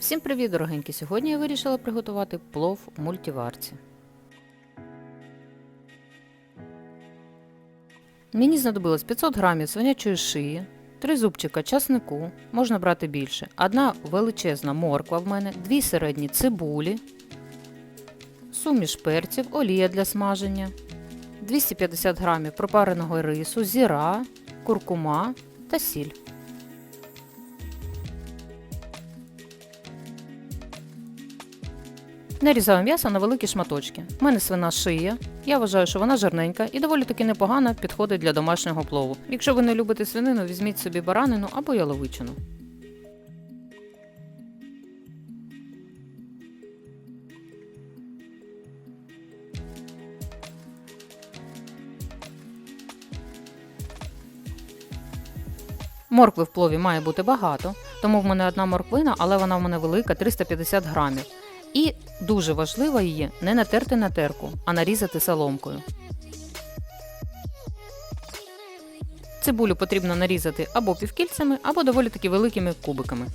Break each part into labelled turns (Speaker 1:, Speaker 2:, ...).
Speaker 1: Всім привіт, дорогенькі! Сьогодні я вирішила приготувати плов у мультиварці. Мені знадобилось 500 грамів свинячої шиї, 3 зубчика часнику, можна брати більше, одна величезна морква в мене, 2 середні цибулі, суміш перців, олія для смаження, 250 грамів пропареного рису, зіра, куркума та сіль. Нарізаю м'ясо на великі шматочки. У мене свина шия. Я вважаю, що вона жирненька і доволі таки непогано підходить для домашнього плову. Якщо ви не любите свинину, візьміть собі баранину або яловичину. Моркви в плові має бути багато, тому в мене одна морквина, але вона в мене велика 350 грамів. І дуже важливо її не натерти на терку, а нарізати соломкою. Цибулю потрібно нарізати або півкільцями, або доволі таки великими кубиками.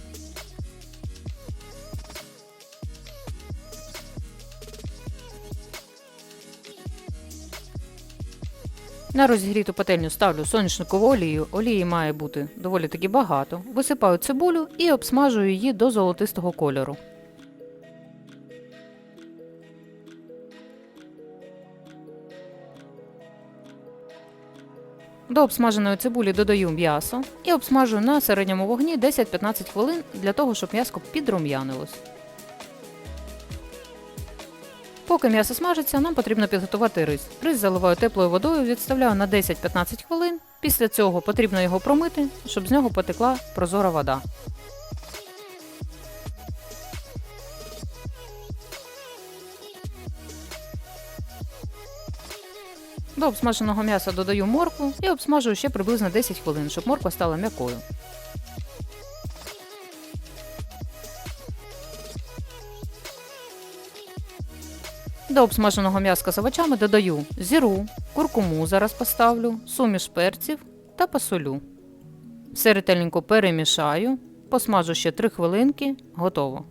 Speaker 1: На розігріту пательню ставлю соняшникову олію. Олії має бути доволі таки багато. Висипаю цибулю і обсмажую її до золотистого кольору. До обсмаженої цибулі додаю м'ясо і обсмажую на середньому вогні 10-15 хвилин для того, щоб м'ясо підрум'янилось. Поки м'ясо смажиться, нам потрібно підготувати рис. Рис заливаю теплою водою, відставляю на 10-15 хвилин. Після цього потрібно його промити, щоб з нього потекла прозора вода. До обсмаженого м'яса додаю моркву і обсмажую ще приблизно 10 хвилин, щоб морква стала м'якою. До обсмаженого м'яска з овочами додаю зіру, куркуму зараз поставлю, суміш перців та посолю. Все ретельненько перемішаю, посмажу ще 3 хвилинки, готово.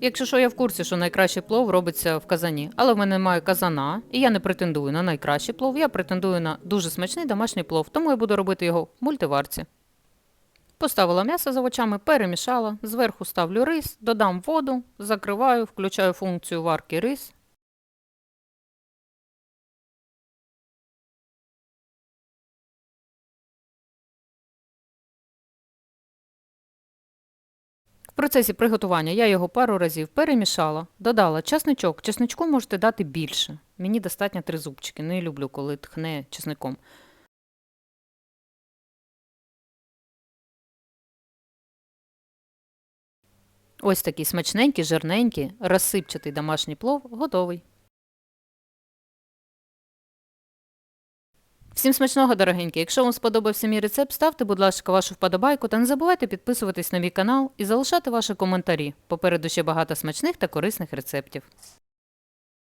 Speaker 1: Якщо що, я в курсі, що найкращий плов робиться в казані, але в мене немає казана, і я не претендую на найкращий плов, я претендую на дуже смачний домашній плов, тому я буду робити його в мультиварці. Поставила м'ясо з овочами, перемішала, зверху ставлю рис, додам воду, закриваю, включаю функцію варки рис. Процесі приготування я його пару разів перемішала, додала чесничок. Чесничку можете дати більше. Мені достатньо три зубчики. Не люблю, коли тхне чесником. Ось такий смачненький, жирненький, розсипчатий домашній плов готовий. Всім смачного, дорогенькі! Якщо вам сподобався мій рецепт, ставте, будь ласка, вашу вподобайку та не забувайте підписуватись на мій канал і залишати ваші коментарі. Попереду ще багато смачних та корисних рецептів.